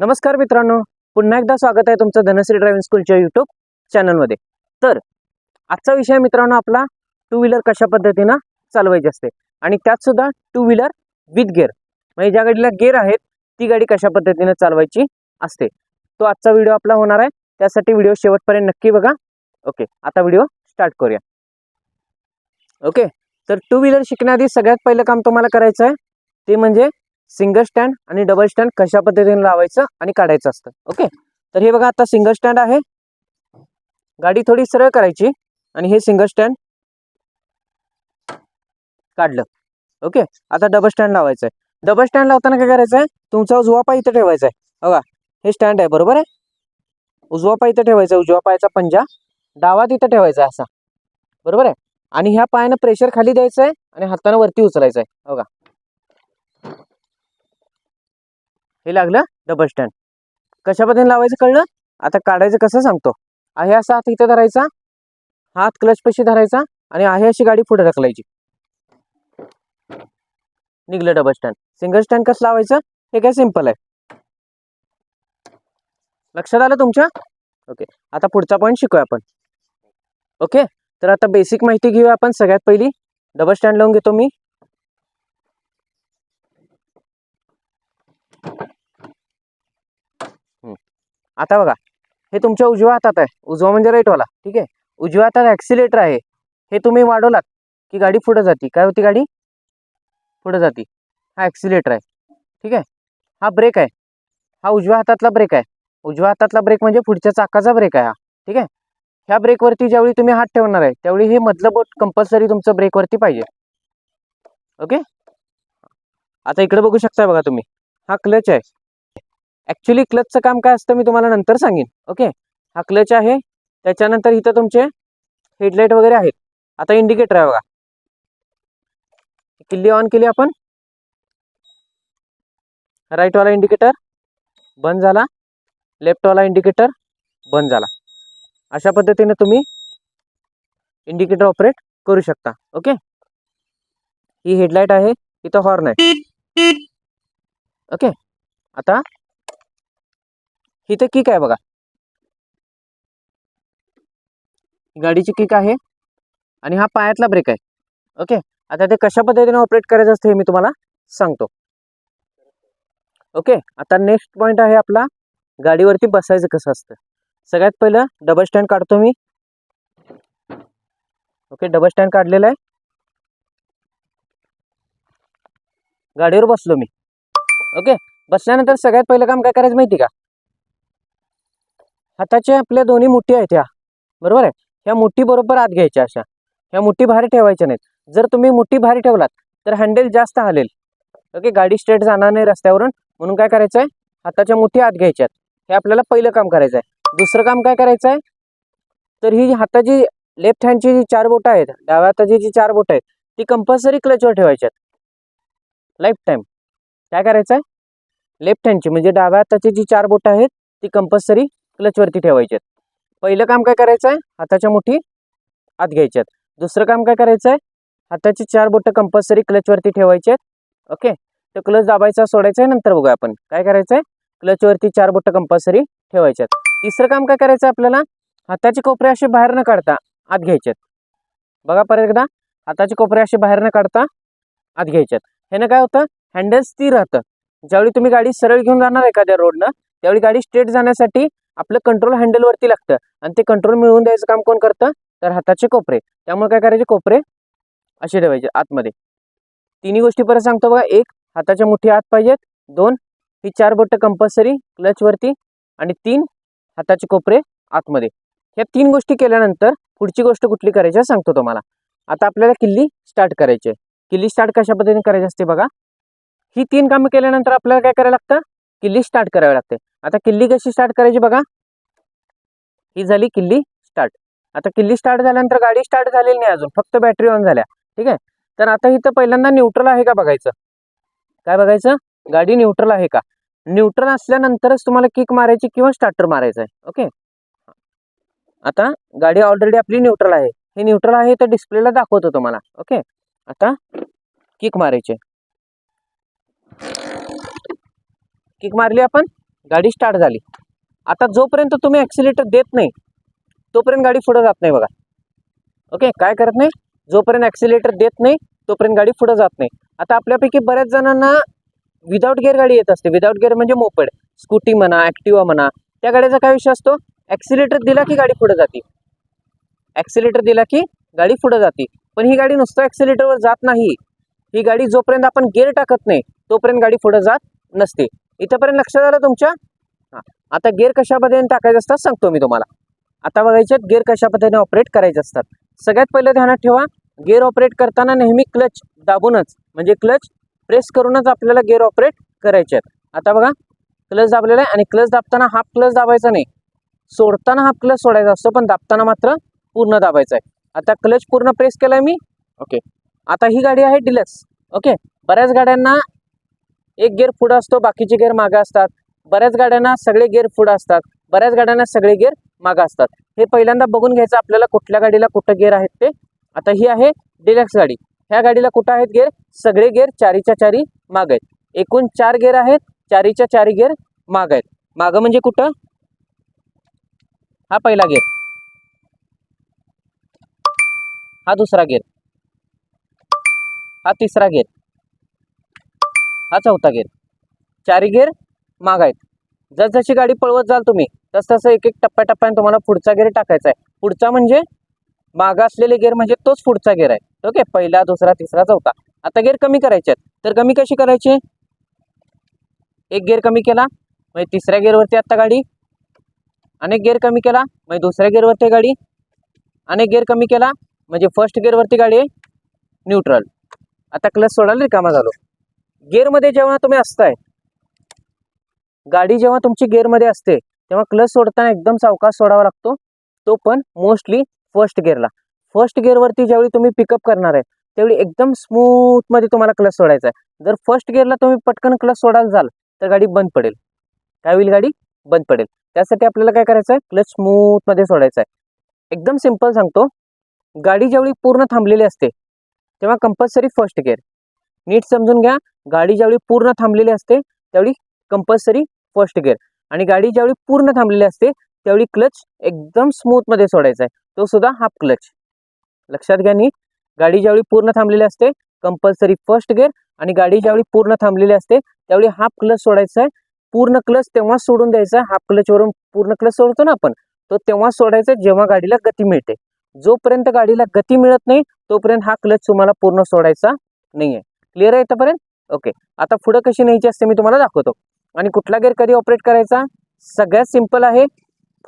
नमस्कार मित्रांनो. पुन्हा एकदा स्वागत आहे तुमचं धनश्री ड्रायव्हिंग स्कूलच्या यूट्यूब चॅनलमध्ये तर आजचा विषय मित्रांनो आपला टू व्हीलर कशा पद्धतीनं चालवायची असते? आणि त्यात सुद्धा टू व्हीलर विथ गेअर म्हणजे ज्या गाडीला गेअर आहेत ती गाडी कशा पद्धतीनं चालवायची असते? तो आजचा व्हिडिओ आपला होणार आहे. त्यासाठी व्हिडिओ शेवटपर्यंत नक्की बघा. ओके आता व्हिडिओ स्टार्ट करूया. ओके तर टू व्हीलर शिकण्याआधी सगळ्यात पहिलं काम तुम्हाला करायचं आहे ते म्हणजे सिंगल स्टँड आणि डबल स्टँड कशा पद्धतीने लावायचं आणि काढायचं असतं. ओके? तर हे बघा आता सिंगल स्टँड आहे. गाडी थोडी सरळ करायची आणि हे सिंगल स्टँड काढलं. ओके? आता डबल स्टँड लावायचं आहे. डबल स्टँड लावताना काय करायचं आहे? तुमचा उजवा पाय इथं ठेवायचा आहे. बघा हे स्टँड आहे बरोबर आहे? उजवा पाय इथं ठेवायचा आहे, उजवा पायाचा पंजा. डावा तिथं ठेवायचा आहे असा. बरोबर आहे? आणि ह्या पायानं प्रेशर खाली द्यायचं आहे आणि हातानं वरती उचलायचं आहे. बघा. हे लागलं डबल स्टँड कशा पद्धतीने लावायचं कळलं? आता काढायचं कसं सांगतो. आहे असा हात इथं धरायचा. हात क्लच पशी धरायचा आणि आहे अशी गाडी पुढे ढकलायची. निघलं डबल स्टँड सिंगल स्टँड कसं लावायचं? हे काय सिंपल आहे. लक्षात आलं तुमच्या? ओके आता पुढचा पॉईंट शिकूया आपण. ओके तर आता बेसिक माहिती घेऊया आपण सगळ्यात पहिली. डबल स्टँड लावून घेतो मी. आता बघा हे तुमच्या उजव्या हातात आहे. उजवा म्हणजे राईटवाला ठीक आहे? उजव्या हातात ॲक्सिलेटर आहे. हे तुम्ही वाढवलात की गाडी पुढे जाते. काय होती गाडी? पुढे जाते. हा ॲक्सिलेटर आहे. ठीक आहे? हा ब्रेक आहे. हा उजव्या हातातला ब्रेक आहे. उजव्या हातातला ब्रेक म्हणजे पुढच्या चाकाचा ब्रेक आहे हा. ठीक आहे? ह्या ब्रेकवरती ज्यावेळी तुम्ही हात ठेवणार आहे त्यावेळी हे मधलं बोट कंपल्सरी तुमचं ब्रेकवरती पाहिजे. ओके आता इकडे बघू शकता बघा तुम्ही. हा क्लच आहे. ॲक्च्युली क्लचचं काम काय असतं मी तुम्हाला नंतर सांगेन. ओके हा क्लच आहे. त्याच्यानंतर इथं तुमचे हेडलाईट वगैरे आहेत. आता इंडिकेटर आहे बघा. किल्ली ऑन केली आपण. राईटवाला इंडिकेटर बंद झाला. लेफ्टवाला इंडिकेटर बंद झाला. अशा पद्धतीने तुम्ही इंडिकेटर ऑपरेट करू शकता. ओके ही हेडलाईट आहे. इथं हॉर्न आहे. ओके आता इथे किक आहे बघा. गाडीची किक आहे आणि हा पायातला ब्रेक आहे. ओके आता ते कशा पद्धतीने ऑपरेट करायचं असतं हे मी तुम्हाला सांगतो. ओके आता नेक्स्ट पॉईंट आहे आपला गाडीवरती बसायचं कसं असतं. सगळ्यात पहिलं डबल स्टँड काढतो मी. ओके डबल स्टँड काढलेला आहे. गाडीवर बसलो मी. ओके बसल्यानंतर सगळ्यात पहिलं काम काय करायचं माहिती का? हाताच्या आपल्या दोन्ही मुठी आहेत ह्या बरोबर आहे? ह्या मुठी बरोबर आत घ्यायच्या अशा. ह्या मुठी भारी ठेवायच्या नाहीत. जर तुम्ही मुठी भारी ठेवलात तर हँडल जास्त हालेल. ओके? गाडी स्ट्रेट जाणार नाही रस्त्यावरून. म्हणून काय करायचं आहे हाताच्या मुठी आत घ्यायच्यात. हे आपल्याला पहिलं काम करायचं आहे दुसरं काम काय करायचं आहे तर ही हाताची लेफ्ट हँडची जी चार बोटं आहेत डाव्या हाताची जी चार बोटं आहेत ती कंपल्सरी क्लचवर ठेवायच्यात. लाईफ टाईम काय करायचं आहे लेफ्ट हँडची म्हणजे डाव्या हाताची जी चार बोटं आहेत ती कंपल्सरी क्लचवरती ठेवायचे आहेत पहिलं काम काय करायचं आहे हाताच्या मुठी आत घ्यायच्यात. दुसरं काम काय करायचं आहे हाताची चार बोटं कंपल्सरी क्लचवरती ठेवायचे आहेत ओके तर क्लच दाबायचा सोडायचा आहे नंतर बघूया आपण. काय करायचं आहे क्लचवरती चार बोटं कंपल्सरी ठेवायचे आहेत तिसरं काम काय करायचं आहे आपल्याला? हाताचे कोपरे असे बाहेर न काढता आत घ्यायचे आहेत बघा परत एकदा. हाताचे कोपरे असे बाहेर न काढता आत घ्यायच्यात. ह्यानं काय होतं? हँडल स्थिर राहतं. ज्यावेळी तुम्ही गाडी सरळ घेऊन जाणार एखाद्या रोडनं त्यावेळी गाडी स्ट्रेट जाण्यासाठी आपलं कंट्रोल हँडलवरती लागतं. आणि ते कंट्रोल मिळवून द्यायचं काम कोण करतं? तर हाताचे कोपरे. त्यामुळे काय करायचे? कोपरे असे ठेवायचे आतमध्ये. तिन्ही गोष्टी परत सांगतो बघा. एक हाताच्या मुठी आत पाहिजेत. दोन ही चार बोटं कंपल्सरी क्लचवरती आणि तीन हाताचे कोपरे आतमध्ये. ह्या तीन गोष्टी केल्यानंतर पुढची गोष्ट कुठली करायची आहे सांगतो तुम्हाला. आता आपल्याला किल्ली स्टार्ट करायची आहे. किल्ली स्टार्ट कशा पद्धतीने करायची असते बघा. ही तीन कामं केल्यानंतर आपल्याला काय करायला लागतं? किल्ली स्टार्ट करावी लागते. आता किल्ली कशी स्टार्ट करायची बघा. ही झाली किल्ली स्टार्ट आता किल्ली स्टार्ट झाल्यानंतर गाडी स्टार्ट झालेली नाही अजून. फक्त बॅटरी ऑन झाल्या. ठीक आहे? तर आता इथं पहिल्यांदा न्यूट्रल आहे का बघायचं? काय बघायचं? गाडी न्यूट्रल आहे का? न्यूट्रल असल्यानंतरच तुम्हाला किक मारायची किंवा स्टार्टर मारायचं आहे. ओके आता गाडी ऑलरेडी आपली न्यूट्रल आहे. हे न्यूट्रल आहे तर डिस्प्लेला दाखवतो तुम्हाला. ओके आता किक मारायचे. किक मारली आपण गाडी स्टार्ट झाली. आता जोपर्यंत तुम्ही ॲक्सिलेटर देत नाही तोपर्यंत गाडी पुढं जात नाही बघा. ओके काय करत नाही? जोपर्यंत ॲक्सिलेटर देत नाही तोपर्यंत गाडी पुढं जात नाही. आता आपल्यापैकी बऱ्याच जणांना विदाऊट गिअर गाडी येत असते. विदाऊट गिअर म्हणजे मोपेड स्कूटी म्हणा ॲक्टिवा म्हणा त्या गाडीचा काय विषय असतो? ॲक्सिलेटर दिला की गाडी पुढे जाते. ॲक्सिलेटर दिला की गाडी पुढे जाते. पण ही गाडी नुसतं ॲक्सिलेटरवर जात नाही. ही गाडी जोपर्यंत आपण गिअर टाकत नाही तोपर्यंत गाडी पुढे जात नसते. इथंपर्यंत लक्षात आलं तुमच्या? हां. आता गेअर कशा पद्धतीने टाकायचे असतात सांगतो मी तुम्हाला. आता बघायचे गेअर कशा पद्धतीने ऑपरेट करायचे असतात. सगळ्यात पहिलं ध्यानात ठेवा गिअर ऑपरेट करताना नेहमी क्लच दाबूनच म्हणजे क्लच प्रेस करूनच आपल्याला गेअर ऑपरेट करायचे आहेत. आता बघा क्लच दाबलेला आहे आणि क्लच दाबताना हाफ क्लच दाबायचा नाही. सोडताना हाफ क्लच सोडायचा असतो पण दाबताना मात्र पूर्ण दाबायचा आहे. आता क्लच पूर्ण प्रेस केला आहे मी. ओके आता ही गाडी आहे डिलक्स ओके बऱ्याच गाड्यांना एक गेअर पुढं असतो बाकीचे गेअर मागं असतात. बऱ्याच गाड्यांना सगळे गेअर पुढं असतात. बऱ्याच गाड्यांना सगळे गेअर मागं असतात. हे पहिल्यांदा बघून घ्यायचं आपल्याला कुठल्या गाडीला कुठं गेअर आहेत ते. आता ही आहे डिलक्स गाडी. ह्या गाडीला कुठं आहेत गेअर सगळे गेअर चारीच्या चारी माग आहेत. एकूण चार गेअर आहेत चारीच्या चारी गेअर माग आहेत. मागं म्हणजे कुठं? हा पहिला गेअर हा दुसरा गेअर हा तिसरा गेअर हा चौथा गेअर चारी गेअर माग आहेत. जसजशी गाडी पळवत जाल तुम्ही तस तसं एक एक टप्प्याटप्प्याने तुम्हाला पुढचा गेअर टाकायचा आहे. पुढचा म्हणजे मागं असलेले गेअर म्हणजे तोच पुढचा गेअर आहे. ओके? पहिला दुसरा तिसरा चौथा. आता गेअर कमी करायचे आहेत. तर कमी कशी करायची? एक गेअर कमी केला म्हणजे तिसऱ्या गेअरवरती आत्ता गाडी. अनेक गेअर कमी केला म्हणजे दुसऱ्या गेअरवरती गाडी. अनेक गेअर कमी केला म्हणजे फर्स्ट गेअरवरती गाडी आहे न्यूट्रल आता क्लच सोडायला रिकामा झालो. गेअरमध्ये जेव्हा तुम्ही असताय गाडी जेव्हा तुमची गेअरमध्ये असते तेव्हा क्लच सोडताना एकदम सावकाश सोडावा लागतो. तो पण मोस्टली फर्स्ट गिअरला फर्स्ट गिअरवरती ज्यावेळी तुम्ही पिकअप करणार आहे त्यावेळी एकदम स्मूथमध्ये तुम्हाला क्लच सोडायचा आहे. जर फर्स्ट गिअरला तुम्ही पटकन क्लच सोडायला जाल तर गाडी बंद पडेल. काय होईल गाडी? बंद पडेल. त्यासाठी आपल्याला काय करायचं आहे? क्लच स्मूथमध्ये सोडायचं आहे. एकदम सिंपल सांगतो. गाडी ज्यावेळी पूर्ण थांबलेली असते तेव्हा कंपल्सरी फर्स्ट गिअर नीट समजून घ्या. गाडी ज्यावेळी पूर्ण थांबलेली असते त्यावेळी कंपल्सरी फर्स्ट गिअर आणि गाडी ज्यावेळी पूर्ण थांबलेली असते त्यावेळी क्लच एकदम स्मूथमध्ये सोडायचा आहे. तो सुद्धा हाफ क्लच लक्षात घ्या नीट. गाडी ज्यावेळी पूर्ण थांबलेली असते कंपल्सरी फर्स्ट गिअर आणि गाडी ज्यावेळी पूर्ण थांबलेली असते त्यावेळी हाफ क्लच सोडायचा आहे. पूर्ण क्लच तेव्हा सोडून द्यायचा आहे. हाफ क्लचवरून पूर्ण क्लच सोडतो ना आपण तो तेव्हा सोडायचा जेव्हा गाडीला गती मिळते. जोपर्यंत गाडीला गती मिळत नाही तोपर्यंत हा क्लच तुम्हाला पूर्ण सोडायचा नाही आहे क्लिअर आहे इथंपर्यंत ओके. आता पुढं कशी न्यायची असते मी तुम्हाला दाखवतो. आणि कुठला गिअर कधी ऑपरेट करायचा? सगळ्यात सिंपल आहे.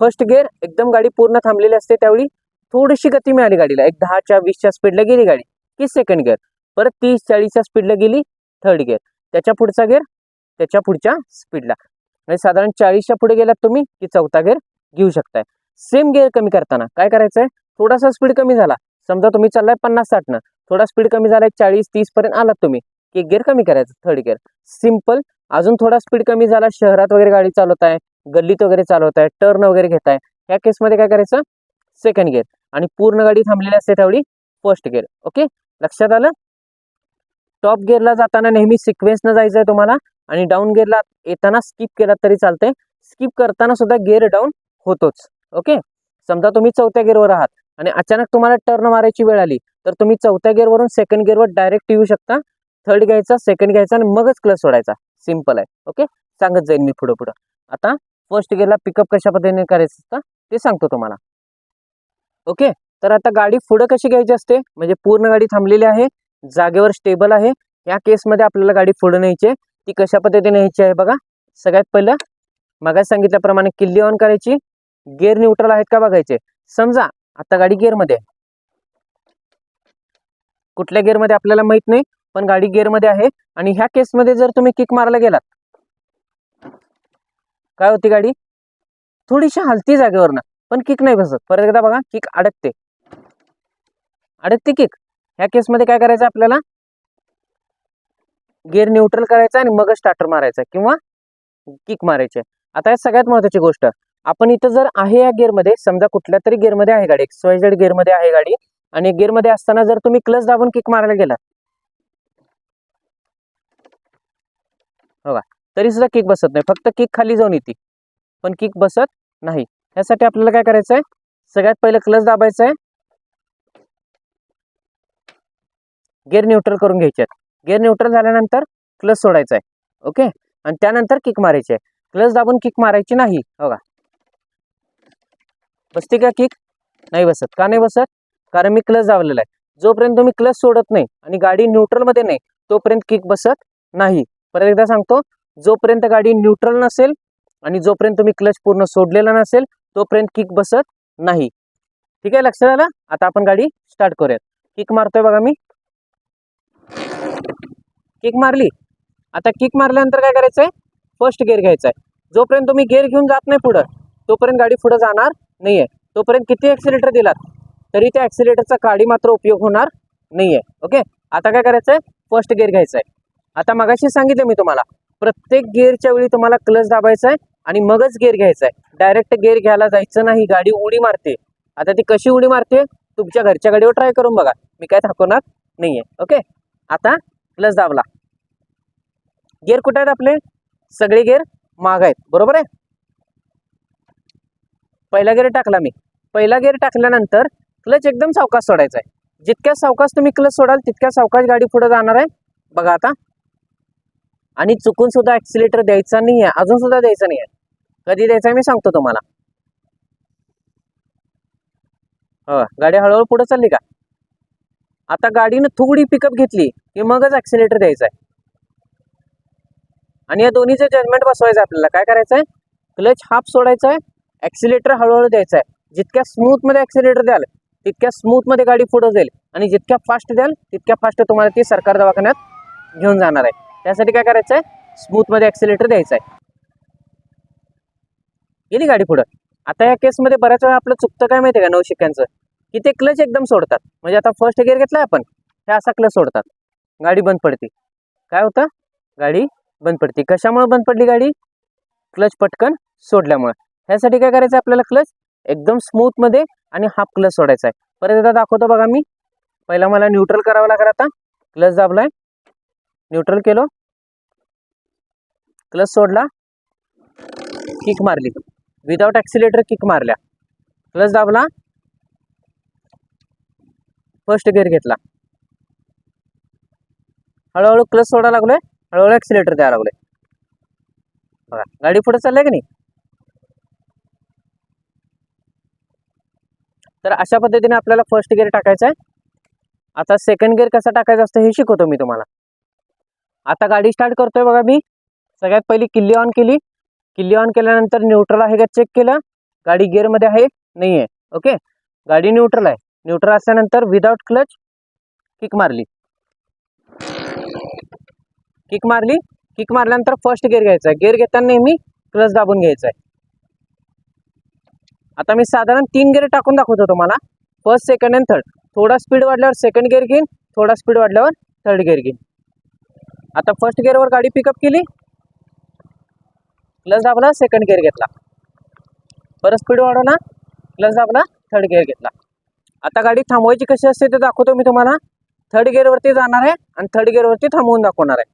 फर्स्ट गेअर एकदम गाडी पूर्ण थांबलेली असते त्यावेळी. थोडीशी गती मिळाली गाडीला. एक दहाच्या वीसच्या स्पीडला गेली गाडी. की सेकंड गेअर परत तीस चाळीसच्या स्पीडला गेली थर्ड गिअर त्याच्या पुढचा गिअर त्याच्या पुढच्या स्पीडला म्हणजे साधारण चाळीसच्या पुढे गेलात तुम्ही की चौथा गिअर घेऊ शकताय. सेम गेअर कमी करताना काय करायचं आहे थोडासा स्पीड कमी झाला. समजा तुम्ही चाललाय पन्नास साठनं थोडा स्पीड कमी झाला एक चाळीस तीस पर्यंत आलात तुम्ही की गिअर कमी करायचं थर्ड गिअर सिंपल अजून थोडा स्पीड कमी झाला शहरात वगैरे गाडी चालवत आहे गल्लीत वगैरे चालवत आहे टर्न वगैरे घेत आहे या केसमध्ये काय करायचं? सेकंड गिअर आणि पूर्ण गाडी थांबलेली असते त्यावेळी फर्स्ट गिअर ओके लक्षात आलं? टॉप गिअरला जाताना नेहमी सिक्वेन्सनं जायचं आहे तुम्हाला आणि डाऊन गिअरला येताना स्किप केला तरी चालतंय. स्किप करताना सुद्धा गिअर डाऊन होतोच. ओके समजा तुम्ही चौथ्या गिअरवर आहात. आणि अचानक तुम्हाला टर्न मारायची वेळ आली तर तुम्ही चौथ्या गिअरवरून सेकंड गिअरवर डायरेक्ट येऊ शकता. थर्ड घ्यायचा सेकंड घ्यायचा आणि मगच क्लच सोडायचा. सिंपल आहे. ओके सांगत जाईल मी पुढं पुढं. आता फर्स्ट गिअरला पिकअप कशा पद्धतीने करायचं असतं ते सांगतो तुम्हाला. ओके तर आता गाडी पुढं कशी घ्यायची असते? म्हणजे पूर्ण गाडी थांबलेली आहे जागेवर स्टेबल आहे. या केसमध्ये आपल्याला गाडी पुढं न्यायची आहे. ती कशा पद्धतीने न्यायची आहे बघा. सगळ्यात पहिलं मगाच सांगितल्याप्रमाणे किल्ली ऑन करायची. गेअर न्यूट्रल आहेत का बघायचे? समजा आता गाडी गिअरमध्ये आहे. कुठल्या गिअरमध्ये आपल्याला माहीत नाही पण गाडी गिअरमध्ये आहे. आणि ह्या केसमध्ये जर तुम्ही किक मारायला गेलात काय होती गाडी? थोडीशी हलती जागेवरनं पण किक नाही बसत. परत एकदा बघा किक अडकते. अडकते किक ह्या केसमध्ये काय करायचं आपल्याला? गिअर न्यूट्रल करायचा आणि मगच स्टार्टर मारायचा किंवा किक मारायचे. आता सगळ्यात महत्वाची गोष्ट आपण इथं जर आहे या गिअरमध्ये समजा कुठल्या तरी गिअरमध्ये आहे गाडी एक्स वाय झेड गिअरमध्ये आहे गाडी आणि गिअरमध्ये असताना जर तुम्ही क्लच दाबून किक मारायला गेलात हो का? तरी सुद्धा किक बसत नाही. फक्त किक खाली जाऊन येते. पण किक बसत नाही. यासाठी आपल्याला काय करायचं आहे सगळ्यात पहिलं क्लच दाबायचं आहे गेअर न्यूट्रल करून घ्यायचे. आहेत गेअर न्यूट्रल झाल्यानंतर क्लच सोडायचा आहे ओके आणि त्यानंतर किक मारायची. आहे क्लच दाबून किक मारायची नाही. हो का? बसते का किक नाही बसत. का नाही बसत? कारण मी क्लच दाबलेला आहे. जोपर्यंत तुम्ही क्लच सोडत नाही आणि गाडी न्यूट्रलमध्ये नाही तोपर्यंत किक बसत नाही. परत एकदा सांगतो. जोपर्यंत गाडी न्यूट्रल नसेल आणि जोपर्यंत तुम्ही क्लच पूर्ण सोडलेला नसेल तोपर्यंत किक बसत नाही. ठीक आहे? लक्षात आलं? आता आपण गाडी स्टार्ट करूयात. किक मारतोय बघा मी. किक मारली. आता किक मारल्यानंतर काय करायचं आहे फर्स्ट गेअर घ्यायचा आहे जोपर्यंत तुम्ही गेअर घेऊन जात नाही पुढं तोपर्यंत गाडी पुढं जाणार नाही आहे तोपर्यंत किती ॲक्सिलेटर दिलात? तरी त्या ॲक्सिलेटरचा गाडी मात्र उपयोग होणार नाही आहे ओके? आता काय करायचं आहे फर्स्ट गिअर घ्यायचा आहे आता मगाशी सांगितलं मी तुम्हाला. प्रत्येक गिअरच्या वेळी तुम्हाला क्लच दाबायचा आहे आणि मगच गेअर घ्यायचा आहे डायरेक्ट गिअर घ्यायला जायचं नाही. गाडी उडी मारते. आता ती कशी उडी मारते? तुमच्या घरच्या गाडीवर ट्राय करून बघा. मी काय दाखवणार नाही आहे ओके? आता क्लच दाबला. गिअर कुठे आहेत आपले? सगळे गिअर माग आहेत. बरोबर आहे? पहिला गेअर टाकला मी. पहिला गेअर टाकल्यानंतर क्लच एकदम सावकाश सोडायचा आहे. जितक्या सावकाश तुम्ही क्लच सोडाल तितक्या सावकाश गाडी पुढे जाणार आहे. बघा आता. आणि चुकून सुद्धा ॲक्सिलेटर द्यायचा नाही आहे अजून सुद्धा द्यायचा नाही आहे कधी द्यायचा आहे मी सांगतो तुम्हाला. हो गाडी हळूहळू पुढे चालली का? आता गाडीनं थोडी पिकअप घेतली की मगच ॲक्सिलेटर द्यायचा आहे. आणि या दोन्हीचं जजमेंट बसवायचं आहे आपल्याला. काय करायचं आहे? क्लच हाफ सोडायचा आहे. ॲक्सिलेटर हळूहळू द्यायचा आहे. जितक्या स्मूथमध्ये ॲक्सिलेटर द्याल तितक्या स्मूथमध्ये गाडी पुढं जाईल. आणि जितक्या फास्ट द्याल तितक्या फास्ट तुम्हाला ती सरकार दवाखान्यात घेऊन जाणार आहे. त्यासाठी काय करायचं आहे स्मूथमध्ये ॲक्सिलेटर द्यायचा आहे. गेली गाडी पुढं. आता या केसमध्ये बऱ्याच वेळा आपलं चुकतं काय माहिती आहे का नऊ की ते क्लच एकदम सोडतात. म्हणजे आता फर्स्ट गिअर घेतला आपण हे असा क्लच सोडतात. गाडी बंद पडते. काय होतं? गाडी बंद पडते. कशामुळे बंद पडली गाडी? क्लच पटकन सोडल्यामुळे. ह्यासाठी काय करायचं आपल्याला क्लच एकदम स्मूथमध्ये आणि हाफ क्लच सोडायचा आहे. परत एकदा दाखवतो बघा मी. पहिला मला न्यूट्रल करावं लागेल आता. क्लच दाबलाय. न्यूट्रल केलो. क्लच सोडला. किक मारली. विदाउट ॲक्सिलेटर किक मारल्या. क्लच दाबला. फर्स्ट गिअर घेतला. हळूहळू क्लच सोडायला लागलोय. हळूहळू ॲक्सिलेटर द्यायला लागलोय. बघा गाडी पुढे चालली का नाही? तर अशा पद्धतीने आपल्याला फर्स्ट गिअर टाकायचा आहे. आता सेकंड गिअर कसा टाकायचा असतं हे शिकवतो मी तुम्हाला. आता गाडी स्टार्ट करतोय बघा मी. सगळ्यात पहिली किल्ली ऑन केली. किल्ली ऑन केल्यानंतर न्यूट्रल आहे का चेक केलं? गाडी गिअरमध्ये आहे? नाही आहे. ओके गाडी न्यूट्रल आहे. न्यूट्रल असल्यानंतर विदाउट क्लच किक मारली. किक मारली. किक मारल्यानंतर फर्स्ट गिअर घ्यायचा आहे. गिअर घेताना नेहमी क्लच दाबून घ्यायचा आहे. आता मी साधारण तीन गिअर टाकून दाखवतो तुम्हाला. फर्स्ट सेकंड अँड थर्ड थोडा स्पीड वाढल्यावर सेकंड गिअर घेईन थोडा स्पीड वाढल्यावर थर्ड गिअर घेईन. आता फर्स्ट गिअरवर गाडी पिकअप केली. क्लच दाबला सेकंड गिअर घेतला. परत स्पीड वाढवला. क्लच दाबला थर्ड गिअर घेतला. आता गाडी थांबवायची कशी असते ते दाखवतो मी तुम्हाला. थर्ड गिअरवरती जाणार आहे आणि थर्ड गिअरवरती थांबवून दाखवणार आहे.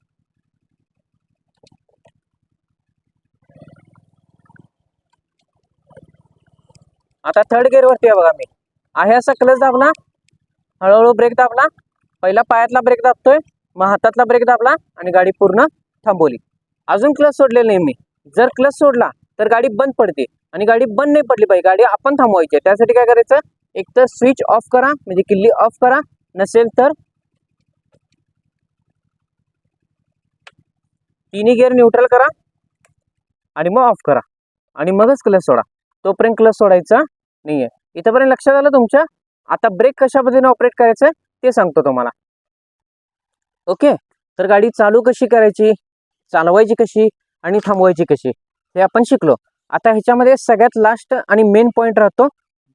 आता थर्ड गिअरवरती आहे बघा मी. आहे असा क्लच दाबला हळूहळू ब्रेक दाबला. पहिला पायातला ब्रेक दाबतोय मग हातातला ब्रेक दाबला आणि गाडी पूर्ण थांबवली. अजून क्लच सोडलेलं नाही मी. जर क्लच सोडला तर गाडी बंद पडते आणि गाडी बंद नाही पडली पाहिजे. गाडी आपण थांबवायची आहे. त्यासाठी काय करायचं? एक तर स्विच ऑफ करा म्हणजे किल्ली ऑफ करा. नसेल तर तिन्ही गिअर न्यूट्रल करा आणि मग ऑफ करा. आणि मगच क्लच सोडा. तोपर्यंत क्लच सोडायचा नाही आहे इथंपर्यंत लक्षात आलं तुमच्या? आता ब्रेक कशा पद्धतीने ऑपरेट करायचं ते सांगतो तुम्हाला. ओके तर गाडी चालू कशी करायची? चालवायची कशी? आणि थांबवायची कशी? हे आपण शिकलो. आता ह्याच्यामध्ये सगळ्यात लास्ट आणि मेन पॉईंट राहतो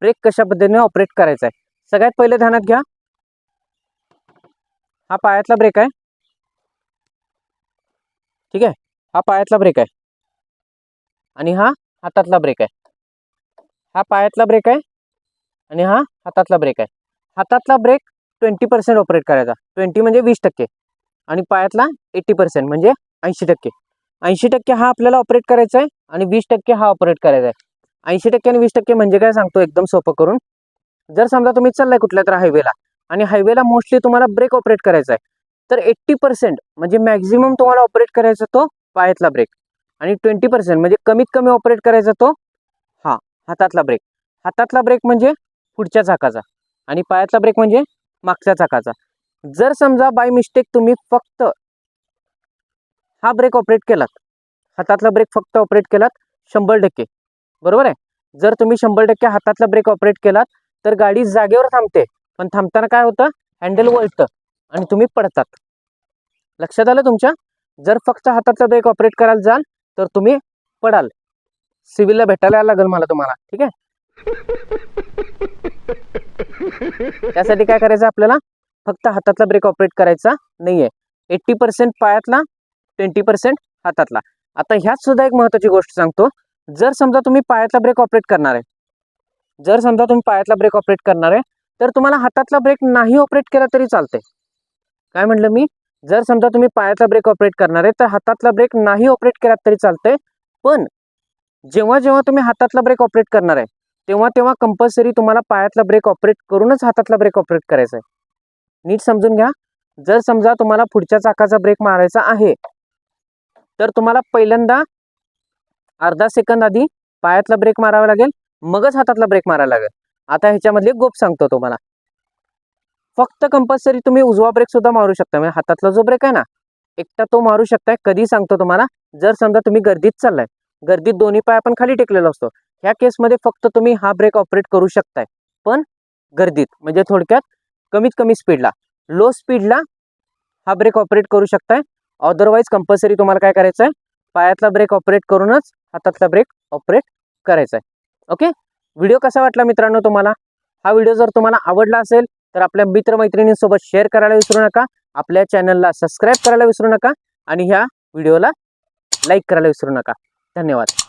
ब्रेक कशा पद्धतीने ऑपरेट करायचा आहे सगळ्यात पहिले ध्यानात घ्या. हा पायातला ब्रेक आहे. ठीक आहे? हा पायातला ब्रेक आहे. आणि हा हातातला ब्रेक आहे. हा पायातला ब्रेक आहे आणि हा हातातला ब्रेक आहे. हातातला ब्रेक ट्वेंटी पर्सेंट ऑपरेट करायचा. ट्वेंटी म्हणजे वीस टक्के आणि पायातला एट्टी पर्सेंट म्हणजे ऐंशी टक्के. ऐंशी टक्के हा आपल्याला ऑपरेट करायचा आहे आणि वीस टक्के हा ऑपरेट करायचा आहे. ऐंशी टक्के आणि वीस टक्के म्हणजे काय सांगतो एकदम सोपं करून. जर समजा तुम्ही चाललाय कुठल्या तर हायवेला आणि हायवेला मोस्टली तुम्हाला ब्रेक ऑपरेट करायचा आहे. तर एट्टी पर्सेंट म्हणजे मॅक्झिमम तुम्हाला ऑपरेट करायचा तो पायातला ब्रेक आणि ट्वेंटी पर्सेंट म्हणजे कमीत कमी ऑपरेट करायचा तो हातातला ब्रेक हातातला ब्रेक म्हणजे पुढच्या चाकाचा आणि पायातला ब्रेक म्हणजे मागच्या चाकाचा. जर समजा बाय मिस्टेक तुम्ही फक्त हा ब्रेक ऑपरेट केलात हातातला ब्रेक फक्त ऑपरेट केलात शंभर टक्के. बरोबर आहे? जर तुम्ही शंभर टक्के हातातला ब्रेक ऑपरेट केलात तर गाडी जागेवर थांबते पण थांबताना काय होतं? हँडल वळतं आणि तुम्ही पडतात. लक्षात आलं तुमच्या? जर फक्त हातातला ब्रेक ऑपरेट करायला जाल तर तुम्ही पडाल. सिव्हिलला भेटायला लागेल मला तुम्हाला ठीक आहे? त्यासाठी काय करायचं आपल्याला? फक्त हातातला ब्रेक ऑपरेट करायचा नाहीये. एट्टी पर्सेंट पायातला ट्वेंटी पर्सेंट हातातला. आता ह्यात सुद्धा एक महत्वाची गोष्ट सांगतो. जर समजा तुम्ही पायातला ब्रेक ऑपरेट करणार आहे जर समजा तुम्ही पायातला ब्रेक ऑपरेट करणार आहे तर तुम्हाला हातातला ब्रेक नाही ऑपरेट केला तरी चालते काय म्हटलं मी? जर समजा तुम्ही पायातला ब्रेक ऑपरेट करणार आहे तर हातातला ब्रेक नाही ऑपरेट केला तरी चालतंय. पण जेव्हा जेव्हा तुम्ही हातातला ब्रेक ऑपरेट करणार आहे तेव्हा तेव्हा कंपल्सरी तुम्हाला पायातला ब्रेक ऑपरेट करूनच हातातला ब्रेक ऑपरेट करायचा आहे नीट समजून घ्या. जर समजा तुम्हाला पुढच्या चाकाचा ब्रेक मारायचा आहे तर तुम्हाला पहिल्यांदा अर्धा सेकंद आधी पायातला ब्रेक मारावा लागेल मगच हातातला ब्रेक मारायला लागेल. आता ह्याच्यामधले गोप सांगतो तुम्हाला. फक्त कंपल्सरी तुम्ही उजवा ब्रेक सुद्धा मारू शकता. म्हणजे हातातला जो ब्रेक आहे ना एकटा तो मारू शकताय. कधी सांगतो तुम्हाला? जर समजा तुम्ही गर्दीत चाललाय गर्दीत दोन्ही पाय आपण खाली टेकलेला असतो. ह्या केसमध्ये फक्त तुम्ही हा ब्रेक ऑपरेट करू शकताय. पण गर्दीत म्हणजे थोडक्यात कमीत कमी स्पीडला लो स्पीडला हा ब्रेक ऑपरेट करू शकताय. अदरवाईज कंपल्सरी तुम्हाला काय करायचं आहे पायातला ब्रेक ऑपरेट करूनच हातातला ब्रेक ऑपरेट करायचा आहे ओके व्हिडिओ कसा वाटला मित्रांनो तुम्हाला? हा व्हिडिओ जर तुम्हाला आवडला असेल तर आपल्या मित्रमैत्रिणींसोबत शेअर करायला विसरू नका. आपल्या चॅनलला सबस्क्राईब करायला विसरू नका. आणि ह्या व्हिडिओला लाईक करायला विसरू नका. धन्यवाद.